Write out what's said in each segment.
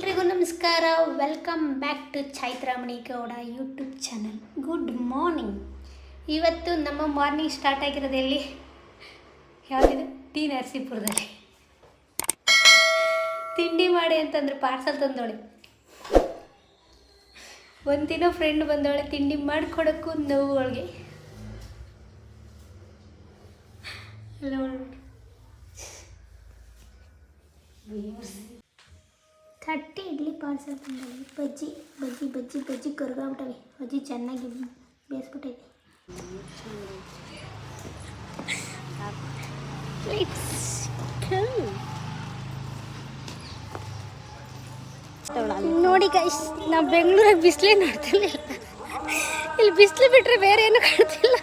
ಎಲ್ರಿಗೂ ನಮಸ್ಕಾರ. Welcome back to Chaitramani Gowda YouTube channel good morning ಇವತ್ತು ನಮ್ಮ ಮಾರ್ನಿಂಗ್ ಸ್ಟಾರ್ಟ್ ಆಗಿರೋದು ಎಲ್ಲಿ? ಯಾವುದಿದೆ? ಟಿ ನರಸೀಪುರದಲ್ಲಿ. ತಿಂಡಿ ಮಾಡಿ ಅಂತಂದ್ರೆ ಪಾರ್ಸಲ್ ತಂದೋಳೆ ಒಂದಿನ ಫ್ರೆಂಡ್ ಬಂದವಳೆ, ತಿಂಡಿ ಮಾಡಿಕೊಡೋಕ್ಕೂ ನೋವುಗಳಿಗೆ ಎಲ್ಲ ಬಜ್ಜಿ ಬಜ್ಜಿ ಬಜ್ಜಿ ಬಜ್ಜಿ ಕರ್ಗಾಬಿಟ್ಟವೆ ಬಜ್ಜಿ ಚೆನ್ನಾಗಿ ಬೇಯಿಸ್ಬಿಟ್ಟೈತೆ. ನೋಡಿ ಗೈಸ್ ನಾವು ಬೆಂಗಳೂರಾಗ ಬಿಸಿಲೇ ನೋಡ್ತಿರ್ಲಿಲ್ಲ ಇಲ್ಲಿ ಬಿಸಿಲು ಬಿಟ್ಟರೆ ಬೇರೆ ಏನು ಕಾಣ್ತಿಲ್ಲ.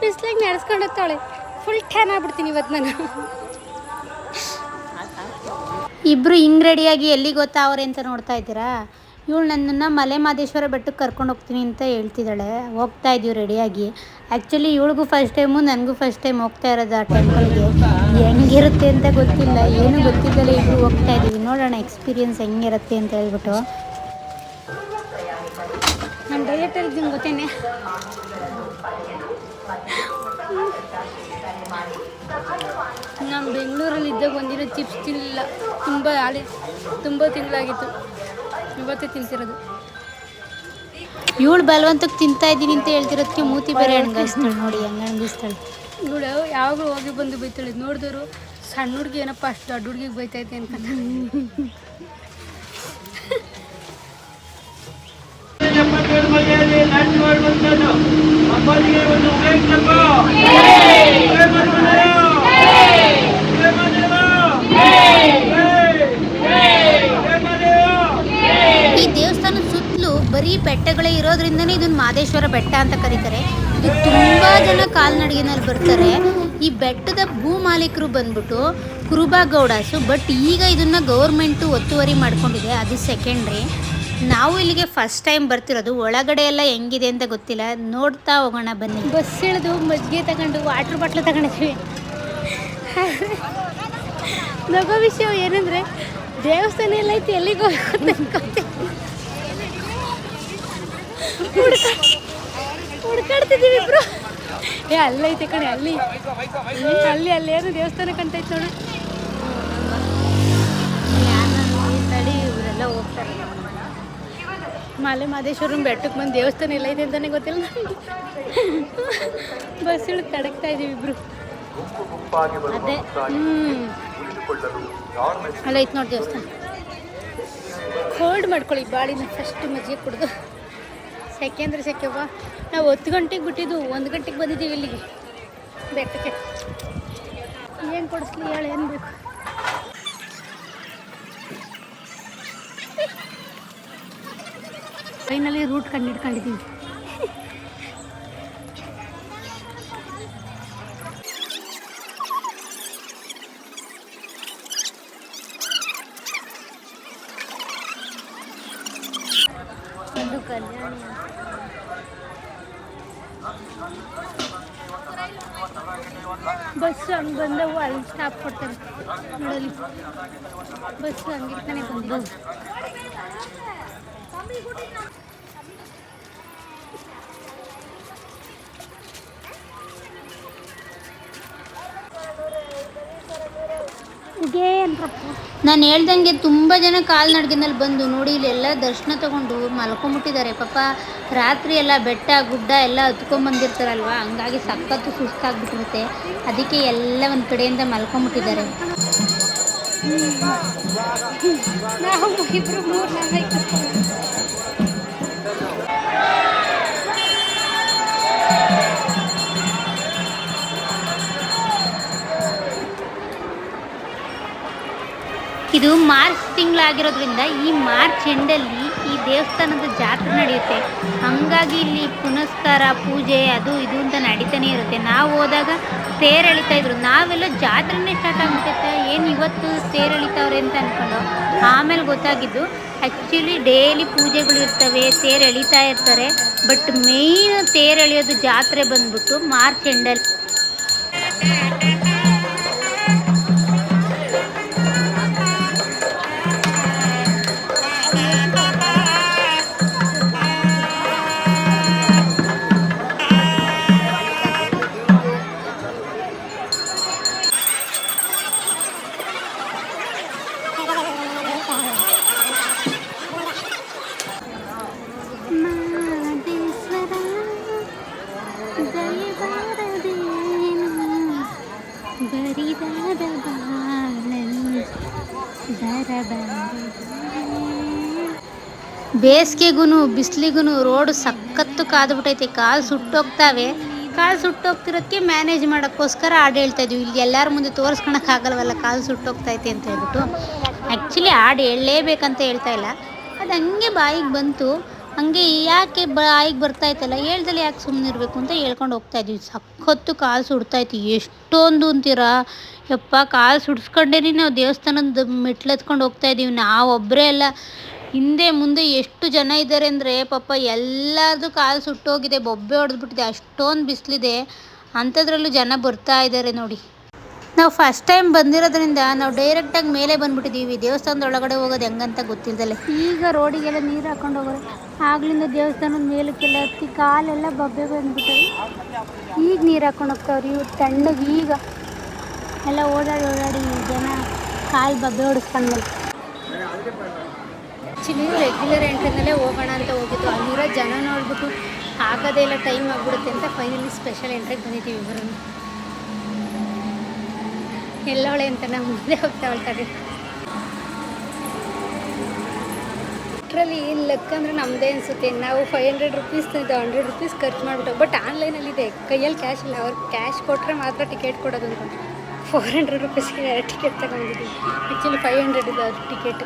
ಬಿಸಿಲಾಗಿ ನಡೆಸ್ಕೊಂಡು ಹೋಗ್ತಾಳೆ ಫುಲ್ ಟ್ಯಾನ್ ಆಗ್ಬಿಡ್ತೀನಿ ಇವತ್ತು ನಾನು. ಇಬ್ಬರು ಹಿಂಗೆ ರೆಡಿಯಾಗಿ ಎಲ್ಲಿ ಗೊತ್ತಾವ್ರೆ ಅಂತ ನೋಡ್ತಾ ಇದ್ದೀರಾ? ಇವಳು ನನ್ನನ್ನು ಮಲೆ ಮಹದೇಶ್ವರ ಬೆಟ್ಟಕ್ಕೆ ಕರ್ಕೊಂಡು ಹೋಗ್ತೀನಿ ಅಂತ ಹೇಳ್ತಿದ್ದಾಳೆ. ಹೋಗ್ತಾ ಇದ್ದೀವಿ ರೆಡಿಯಾಗಿ ಆ್ಯಕ್ಚುಲಿ ಇವಳಿಗೂ ಫಸ್ಟ್ ಟೈಮು ನನಗೂ ಫಸ್ಟ್ ಟೈಮ್ ಹೋಗ್ತಾ ಇರೋದು ಆ ಟೆಂಪಲ್ಗೆ ಹೆಂಗಿರುತ್ತೆ ಅಂತ ಗೊತ್ತಿಲ್ಲ. ಏನು ಗೊತ್ತಿದ್ದಲ್ಲ ಇಬ್ಬರು ಹೋಗ್ತಾ ಇದ್ದೀವಿ ನೋಡೋಣ ಎಕ್ಸ್ಪೀರಿಯನ್ಸ್ ಹೆಂಗಿರುತ್ತೆ ಅಂತ ಹೇಳ್ಬಿಟ್ಟು. ನಾನು ಡೈರೆಕ್ಟ್ ಇದ್ದೀನಿ ಗೊತ್ತೇನೆ. ನಾನು ಬೆಂಗಳೂರಲ್ಲಿ ಇದ್ದಾಗ ಒಂದಿನ ಚಿಪ್ಸ್ ತಿನ್ನಲಿಲ್ಲ ತುಂಬ ಹಳೆ ತುಂಬ ತಿಂಗಳಾಗಿತ್ತು. ಇವತ್ತೇ ತಿಂತಿರೋದು. ಇವಳು ಬಲವಂತಕ್ಕೆ ತಿಂತಾ ಇದ್ದೀನಿ ಅಂತ ಹೇಳ್ತಿರೋದಕ್ಕೆ ಮೂತಿ ಬೇರೆ ಅಣ್ಗಿಸ್ತಾಳೆ ನೋಡಿ ಹಂಗೆ ಅಣ್ಗಿಸ್ತಾಳೆ. ಇವಳು ಯಾವಾಗಲೂ ಹೋಗಿ ಬಂದು ಬೈತಾಳೆ. ನೋಡಿದ್ರು ಸಣ್ಣ ಹುಡುಗಿ ಏನಪ್ಪ ಅಷ್ಟು ದೊಡ್ಡ ಹುಡುಗಿಗೆ ಬೈತೈತೆ ಅಂತ. ಒಂದು ಮಾದೇಶ್ವರ ಬೆಟ್ಟ ಅಂತ ಕರೀತಾರೆ. ಇದು ತುಂಬ ಜನ ಕಾಲ್ನಡಿಗೆನಲ್ಲಿ ಬರ್ತಾರೆ. ಈ ಬೆಟ್ಟದ ಭೂ ಮಾಲೀಕರು ಬಂದ್ಬಿಟ್ಟು ಕುರುಬಾ ಗೌಡಾಸು, ಬಟ್ ಈಗ ಇದನ್ನು ಗೌರ್ಮೆಂಟು ಒತ್ತುವರಿ ಮಾಡ್ಕೊಂಡಿದೆ. ಅದು ಸೆಕೆಂಡ್ರಿ ನಾವು ಇಲ್ಲಿಗೆ ಫಸ್ಟ್ ಟೈಮ್ ಬರ್ತಿರೋದು. ಒಳಗಡೆ ಎಲ್ಲ ಹೆಂಗಿದೆ ಅಂತ ಗೊತ್ತಿಲ್ಲ. ನೋಡ್ತಾ ಹೋಗೋಣ ಬನ್ನಿ. ಬಸ್ ಇಳಿದು ಮಜ್ಜಿಗೆ ತಗೊಂಡು ವಾಟರ್ ಬಾಟ್ಲ್ ತಗೊಂಡಿದ್ವಿ. ನಗೋ ವಿಷಯ ಏನಂದ್ರೆ, ದೇವಸ್ಥಾನ ಎಲ್ಲ ಐತಿ, ಎಲ್ಲಿಗೆ ಹೋಗ್ಬೇಕು ಹುಡ್ಕಾಡ್ತಿದ್ದೀವಿ ಇಬ್ರು. ಏ, ಅಲ್ಲೈತೆ ಕಣೆ, ಅಲ್ಲಿ. ಅಲ್ಲಿ ಅಲ್ಲಿ ಏನು ದೇವಸ್ಥಾನ ಕಾಣ್ತೈತೆ ನೋಡು. ತಡಿ ಇವರೆಲ್ಲ ಹೋಗ್ತಾರೆ ಮಲೆ ಮಾದೇಶ್ವರನ ಬೆಟ್ಟಕ್ಕೆ ಬಂದು ದೇವಸ್ಥಾನ ಇಲ್ಲ ಇದೆ ಅಂತಾನೆ ಗೊತ್ತಿಲ್ಲ ಬಸ್ ಇಳಿದು ತಡಕ್ತಾ ಇದೀವಿ ಇಬ್ರು. ಅದೇ, ಹ್ಮ್. ಅಲ್ಲ ಐತೆ ನೋಡಿ ದೇವಸ್ಥಾನ. ಹೋಲ್ಡ್ ಮಾಡ್ಕೊಳ್ಳಿ ಬಾಳಿನ ಫಸ್ಟ್ ಮಜ್ಜಿಗೆ ಕುಡ್ದು. ಸೆಕೆಂದ್ರೆ ಸೆಕೆವ್ವ ನಾವು ಹತ್ತು ಗಂಟೆಗೆ ಬಿಟ್ಟಿದ್ದು ಒಂದು ಗಂಟೆಗೆ ಬಂದಿದ್ದೀವಿ ಇಲ್ಲಿಗೆ. ಬೆಟ್ಟಕ್ಕೆ ಏನು ಕೊಡಿಸ್ಲಿ ಹೇಳಿ ಏನು ಬೇಕು? ಫೈನಲಿ ರೂಟ್ ಕಂಡು ಹಿಡ್ಕೊಂಡಿದ್ದೀವಿ ಒಂದು ಕಲ್ಯಾಣ ಬಸ್ ಹಂಗೆ ಬಂದವು ಅಲ್ಲಿ ಸ್ಟಾಪ್ ಕೊಡ್ತಾರೆ ನೋಡಲಿ ಬಸ್ ಹಂಗೆ ತಾನೇ ಬಂದವು ನಾನು ಹೇಳ್ದಂಗೆ ತುಂಬ ಜನ ಕಾಲ್ನಡಿಗೆನಲ್ಲಿ ಬಂದು ನೋಡಿ ಇಲ್ಲೆಲ್ಲ ದರ್ಶನ ತಗೊಂಡು ಮಲ್ಕೊಂಬಿಟ್ಟಿದ್ದಾರೆ. ಪಾಪ ರಾತ್ರಿ ಎಲ್ಲ ಬೆಟ್ಟ, ಗುಡ್ಡ ಎಲ್ಲ ಹತ್ಕೊಂಡ್ಬಂದಿರ್ತಾರಲ್ವ ಹಂಗಾಗಿ ಸಖತ್ತು ಸುಸ್ತಾಗ್ಬಿಟ್ಟಿರುತ್ತೆ. ಅದಕ್ಕೆ ಎಲ್ಲ ಒಂದು ಕಡೆಯಿಂದ ಮಲ್ಕೊಂಬಿಟ್ಟಿದ್ದಾರೆ. ಇಬ್ರು ಮೂರು ಇದು ಮಾರ್ಚ್ ತಿಂಗಳಾಗಿರೋದ್ರಿಂದ ಈ ಮಾರ್ಚ್ ಎಂಡಲ್ಲಿ ಈ ದೇವಸ್ಥಾನದ ಜಾತ್ರೆ ನಡೆಯುತ್ತೆ. ಹಂಗಾಗಿ ಇಲ್ಲಿ ಪುನಸ್ಕಾರ, ಪೂಜೆ, ಅದು ಇದು ಅಂತ ನಡೀತಾನೆ ಇರುತ್ತೆ. ನಾವು ಹೋದಾಗ ತೇರು ಎಳಿತಾ ಇದ್ರು. ನಾವೆಲ್ಲ ಜಾತ್ರೆನೇ ಸ್ಟಾರ್ಟ್ ಆಗ್ಬಿಟ್ಟೈತೆ ಏನು ಇವತ್ತು ತೇರು ಎಳಿತಾವ್ರೆ ಅಂತ ಅಂದ್ಕೊಂಡು ಆಮೇಲೆ ಗೊತ್ತಾಗಿದ್ದು ಆ್ಯಕ್ಚುಲಿ ಡೈಲಿ ಪೂಜೆಗಳು ಇರ್ತವೆ, ತೇರು ಎಳಿತಾ ಇರ್ತಾರೆ. ಬಟ್ ಮೇಯ್ನ್ ತೇರು ಎಳೆಯೋದು ಜಾತ್ರೆ ಬಂದ್ಬಿಟ್ಟು ಮಾರ್ಚ್ ಎಂಡಲ್ಲಿ. ಬೇಸಿಗೆಗೂ ಬಿಸಿಲಿಗೂ ರೋಡ್ ಸಖತ್ತು ಕಾದ್ಬಿಟ್ಟೈತೆ ಕಾಲು ಸುಟ್ಟೋಗ್ತಾವೆ. ಕಾಲು ಸುಟ್ಟೋಗ್ತಿರೋದಕ್ಕೆ ಮ್ಯಾನೇಜ್ ಮಾಡೋಕ್ಕೋಸ್ಕರ ಹಾಡು ಹೇಳ್ತಾ ಇದೀವಿ. ಇಲ್ಲಿ ಎಲ್ಲರ ಮುಂದೆ ತೋರಿಸ್ಕೊಳಕ್ ಆಗಲ್ವಲ್ಲ ಕಾಲು ಸುಟ್ಟೋಗ್ತೈತೆ ಅಂತ ಹೇಳ್ಬಿಟ್ಟು. ಆ್ಯಕ್ಚುಲಿ ಹಾಡು ಹೇಳಲೇಬೇಕಂತ ಹೇಳ್ತಾ ಇಲ್ಲ. ಅದು ಹಂಗೆ ಬಾಯಿಗೆ ಬಂತು. ಹಂಗೆ ಯಾಕೆ ಬಾಯಿಗೆ ಬರ್ತಾ ಇತ್ತಲ್ಲ? ಹೇಳ್ದಲ್ಲಿ ಯಾಕೆ ಸುಮ್ಮನೆ ಇರಬೇಕು ಅಂತ ಹೇಳ್ಕೊಂಡು ಹೋಗ್ತಾ ಇದೀವಿ. ಸಖತ್ತು ಕಾಲು ಸುಡ್ತೈತಿ ಎಷ್ಟೊಂದು ಅಂತೀರಾ? ಯಪ್ಪ, ಕಾಲು ಸುಡ್ಸ್ಕೊಂಡೇನೆ ನಾವು ದೇವಸ್ಥಾನದ ಮೆಟ್ಲು ಹತ್ಕೊಂಡು ಹೋಗ್ತಾ ಇದೀವಿ ನಾವು ಒಬ್ಬರೇ ಅಲ್ಲ. ಹಿಂದೆ ಮುಂದೆ ಎಷ್ಟು ಜನ ಇದ್ದಾರೆ ಅಂದರೆ ಪಾಪ ಎಲ್ಲರದು ಕಾಲು ಸುಟ್ಟೋಗಿದೆ. ಬೊಬ್ಬೆ ಹೊಡೆದ್ಬಿಟ್ಟಿದೆ. ಅಷ್ಟೊಂದು ಬಿಸಿಲಿದೆ. ಅಂಥದ್ರಲ್ಲೂ ಜನ ಬರ್ತಾ ಇದ್ದಾರೆ ನೋಡಿ. ನಾವು ಫಸ್ಟ್ ಟೈಮ್ ಬಂದಿರೋದ್ರಿಂದ ನಾವು ಡೈರೆಕ್ಟಾಗಿ ಮೇಲೆ ಬಂದ್ಬಿಟ್ಟಿದ್ದೀವಿ ದೇವಸ್ಥಾನದ ಒಳಗಡೆ ಹೋಗೋದು ಹೆಂಗಂತ ಗೊತ್ತಿಲ್ದಲೆ. ಈಗ ರೋಡಿಗೆಲ್ಲ ನೀರು ಹಾಕೊಂಡು ಹೋಗೋದು ಆಗ್ಲಿಂದ ದೇವಸ್ಥಾನದ ಮೇಲಕ್ಕೆಲ್ಲ ಹತ್ತಿ ಕಾಲೆಲ್ಲ ಬಬ್ಬೆ ಬಂದ್ಬಿಟ್ಟವೆ. ಈಗ ನೀರು ಹಾಕೊಂಡು ಹೋಗ್ತಾವ್ರಿ. ಇವ್ರು ತಣ್ಣಗೆ ಈಗ ಎಲ್ಲ ಓಡಾಡಿ ಓಡಾಡಿ ಜನ ಕಾಲು ಬಬ್ಬೆ ಹೊಡಿಸ್ಕೊಂಡ್ಮೇಲೆ. ಆ್ಯಕ್ಚುಲಿ ರೆಗ್ಯುಲರ್ ಎಂಟ್ರಿನಲ್ಲೇ ಹೋಗೋಣ ಅಂತ ಹೋಗಿದ್ದು. ಅಲ್ಲಿರೋ ಜನ ನೋಡ್ಬಿಟ್ಟು ಆಗೋದೇ ಇಲ್ಲ ಟೈಮ್ ಆಗ್ಬಿಡುತ್ತೆ ಅಂತ ಫೈನಲಿ ಸ್ಪೆಷಲ್ ಎಂಟ್ರಿಗೆ ಬಂದಿದ್ದೀವಿ. ಇಬ್ಬರು ಎಲ್ಲೋಳೆ ಅಂತ ನಾವು ಮುಂದೆ ಹೋಗ್ತಾ ಹೊಳ್ತಾರೆ ಏನು ಲೆಕ್ಕ ಅಂದರೆ ನಮ್ಮದೇ ಅನಿಸುತ್ತೆ. ನಾವು five hundred rupees hundred rupees ಖರ್ಚು ಮಾಡಿಬಿಟ್ಟು ಬಟ್ ಆನ್ಲೈನಲ್ಲಿದೆ ಕೈಯಲ್ಲಿ ಕ್ಯಾಶ್ ಇಲ್ಲ. ಅವ್ರು ಕ್ಯಾಶ್ ಕೊಟ್ಟರೆ ಮಾತ್ರ ಟಿಕೆಟ್ ಕೊಡೋದು ಅಂತ ಫೋರ್ ಹಂಡ್ರೆಡ್ ರುಪೀಸ್ಗೆ ಟಿಕೆಟ್ ತಗೊಂಡಿದ್ದೀವಿ ಆ್ಯಕ್ಚುಲಿ ಫೈವ್ ಹಂಡ್ರೆಡ್ ಇದೆ ಅವ್ರ ಟಿಕೆಟ್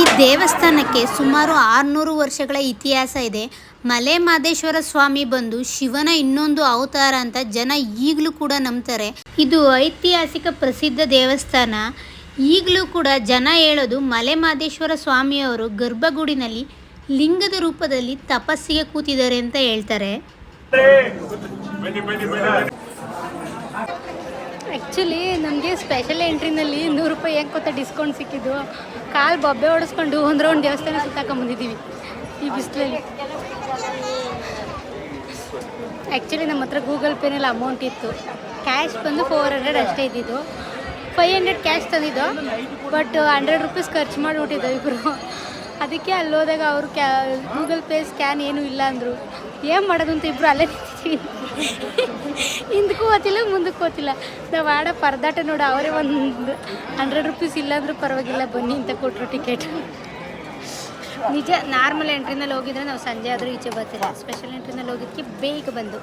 ಈ ದೇವಸ್ಥಾನಕ್ಕೆ ಸುಮಾರು ಆರುನೂರು ವರ್ಷಗಳ ಇತಿಹಾಸ ಇದೆ. ಮಲೆ ಮಾದೇಶ್ವರ ಸ್ವಾಮಿ ಬಂದು ಶಿವನ ಇನ್ನೊಂದು ಅವತಾರ ಅಂತ ಜನ ಈಗಲೂ ಕೂಡ ನಂಬ್ತಾರೆ. ಇದು ಐತಿಹಾಸಿಕ ಪ್ರಸಿದ್ಧ ದೇವಸ್ಥಾನ. ಈಗಲೂ ಕೂಡ ಜನ ಹೇಳೋದು ಮಲೆ ಮಾದೇಶ್ವರ ಸ್ವಾಮಿಯವರು ಗರ್ಭಗುಡಿನಲ್ಲಿ ಲಿಂಗದ ರೂಪದಲ್ಲಿ ತಪಸ್ಸಿಗೆ ಕೂತಿದ್ದಾರೆ ಅಂತ ಹೇಳ್ತಾರೆ. ಆ್ಯಕ್ಚುಲಿ ನಮಗೆ ಸ್ಪೆಷಲ್ ಎಂಟ್ರಿನಲ್ಲಿ ನೂರು ರೂಪಾಯಿ ಹೆಂಗೆ ಗೊತ್ತಾ ಡಿಸ್ಕೌಂಟ್ ಸಿಕ್ಕಿದ್ದು. ಕಾಲು ಬೊಬ್ಬೆ ಹೊಡೆಸ್ಕೊಂಡು ಒಂದು ರೌಂಡ್ ದೇವಸ್ಥಾನ ಸುತ್ತಾಕೊಂಬಂದಿದ್ದೀವಿ ಈ ಬಿಸಿಲಲ್ಲಿ. ಆ್ಯಕ್ಚುಲಿ ನಮ್ಮ ಹತ್ರ ಗೂಗಲ್ ಪೇನಲ್ಲಿ ಅಮೌಂಟ್ ಇತ್ತು. ಕ್ಯಾಶ್ ಬಂದು ಫೋರ್ ಹಂಡ್ರೆಡ್ ಅಷ್ಟೇ ಇದ್ದಿದ್ದು. ಫೈವ್ ಹಂಡ್ರೆಡ್ ಕ್ಯಾಶ್ ತಂದಿದ್ದು. ಬಟ್ ಹಂಡ್ರೆಡ್ ರುಪೀಸ್ ಖರ್ಚು ಮಾಡಿಬಿಟ್ಟಿದ್ದು ಇಬ್ಬರು ಅದಕ್ಕೆ ಅಲ್ಲಿ ಹೋದಾಗ ಅವರು ಕ್ಯಾ ಗೂಗಲ್ ಪೇ ಸ್ಕ್ಯಾನ್ ಏನೂ ಇಲ್ಲ ಅಂದರು. ಏನು ಮಾಡೋದು ಅಂತ ಇಬ್ಬರು ಅಲ್ಲೇ ಹಿಂದಕ್ಕೂ ಓತಿಲ್ಲ, ಮುಂದಕ್ಕೂ ಓತಿಲ್ಲ. ನಾವು ಆಡೋ ಪರದಾಟ ನೋಡು, ಅವರೇ ಒಂದು ಹಂಡ್ರೆಡ್ ರುಪೀಸ್ ಇಲ್ಲಾಂದ್ರೂ ಪರವಾಗಿಲ್ಲ, ಬನ್ನಿ ಅಂತ ಕೊಟ್ಟರು ಟಿಕೆಟ್ ನಿಜ ನಾರ್ಮಲ್ ಎಂಟ್ರಿನಲ್ಲಿ ಹೋಗಿದ್ರೆ ನಾವು ಸಂಜೆ ಆದರೂ ಈಚೆ ಬರ್ತೀವಿ. ಸ್ಪೆಷಲ್ ಎಂಟ್ರಿನಲ್ಲಿ ಹೋಗಿದ್ದಕ್ಕೆ ಬೇಗ ಬಂದು.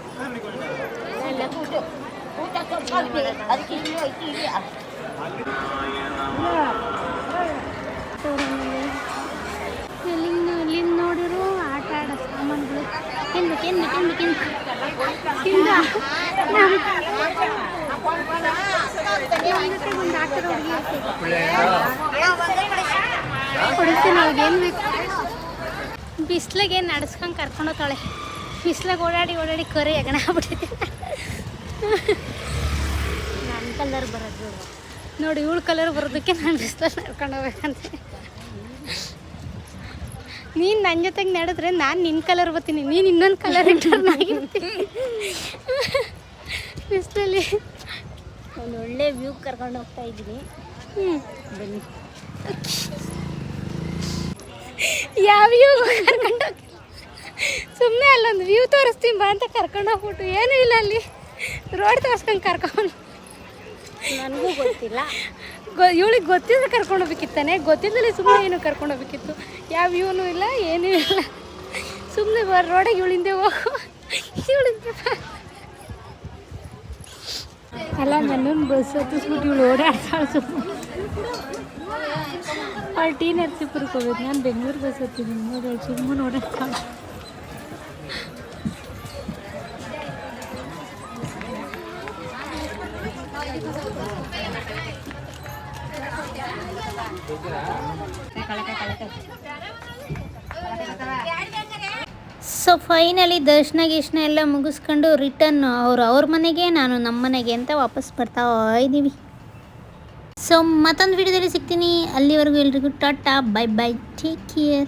ಎಲ್ಲಿಂದ ಸಾಮಾನುಗಳು. ತಿಂದು ತಿಂದು ಏನು ನಡ್ಸ್ಕೊಂಡು ಕರ್ಕೊಂಡು ಹೋಗ್ತಾಳೆ. ಬಿಸ್ಲಾಗ ಓಡಾಡಿ ಓಡಾಡಿ ಕರೆ ಹೆಗಣ ಆಗ್ಬಿಟ್ಟೈತೆ ನನ್ನ ಕಲರ್ ಬರೋದು. ನೋಡಿ, ಇವಳು ಕಲರ್ ಬರೋದಕ್ಕೆ ನಾನು ಬಿಸ್ಲಲ್ಲಿ ನಡ್ಕೊಂಡು ಹೋಗ್ಬೇಕಂತ. ನೀನು ನನ್ನ ಜೊತೆಗೆ ನಡೆದ್ರೆ ನಾನು ನಿನ್ನ ಕಲರ್ ಬರ್ತೀನಿ. ನೀನು ಇನ್ನೊಂದು ಕಲರ್ ರಿಟರ್ನ್ ಆಗಿರ್ತೀನಿ ಬಿಸಿಲಲ್ಲಿ. ಒಂದು ಒಳ್ಳೆ ವ್ಯೂ ಕರ್ಕೊಂಡು ಹೋಗ್ತಾ ಇದ್ದೀನಿ. ಹ್ಞೂ ಬನ್ನಿ. ಯಾವ ವ್ಯೂ ಕರ್ಕೊಂಡು ಹೋಗಿ ಸುಮ್ಮನೆ ಅಲ್ಲೊಂದು ವ್ಯೂ ತೋರಿಸ್ತೀನಿ ಬಾ ಅಂತ ಕರ್ಕೊಂಡು ಹೋಗ್ಬಿಟ್ಟು. ಏನೂ ಇಲ್ಲ ಅಲ್ಲಿ. ರೋಡ್ ತೋರಿಸ್ಕೊಂಡು ಕರ್ಕೊಂಡು ನನಗೂ ಗೊತ್ತಿಲ್ಲ. ಗೊ, ಇವಳಿಗೆ ಗೊತ್ತಿದ್ರೆ ಕರ್ಕೊಂಡು ಹೋಗ್ಬೇಕಿತ್ತಾನೆ. ಗೊತ್ತಿದ್ದಲ್ಲಿ ಸುಮ್ಮನೆ ಏನು ಕರ್ಕೊಂಡು ಹೋಗ್ಬೇಕಿತ್ತು. ಯಾವ ಇವನು ಇಲ್ಲ, ಏನೂ ಇಲ್ಲ. ಸುಮ್ಮನೆ ಬರ ರೋಡಿಗೆ ಇವಳಿಂದೆ ಹೋಗು. ಇವಳಿಂದೆ ಅಲ್ಲ ನನ್ನೊಂದು ಬಸ್ ಹತ್ತಿಸ್ಬಿಟ್ಟು ಇವಳು ಓಡಾಡ್ತಾಳೆ ಸುಮ್ಮನೆ ಅವಳು ಟಿ ನರಸೀಪುರಕ್ಕೆ ಹೋಗೋದು ನಾನು ಬೆಂಗಳೂರು ಬಸ್ ಹತ್ತಿದ್ದೀನಿ. ನೋಡಿ ಸುಮ್ಮನೆ ಓಡಾಡ್ತಾಳೆ. ಸೊ ಫೈನಲಿ ದರ್ಶನ ಗಿರ್ಶನ ಎಲ್ಲ ಮುಗಿಸ್ಕೊಂಡು ರಿಟರ್ನ್ ಅವ್ರು ಅವ್ರ ಮನೆಗೆ, ನಾನು ನಮ್ಮ ಮನೆಗೆ ಅಂತ ವಾಪಸ್ ಬರ್ತಾ ಇದ್ದೀವಿ ಸೊ ಮತ್ತೊಂದು ವಿಡಿಯೋದಲ್ಲಿ ಸಿಗ್ತೀನಿ. ಅಲ್ಲಿವರೆಗೂ ಎಲ್ರಿಗೂ tata bye bye take care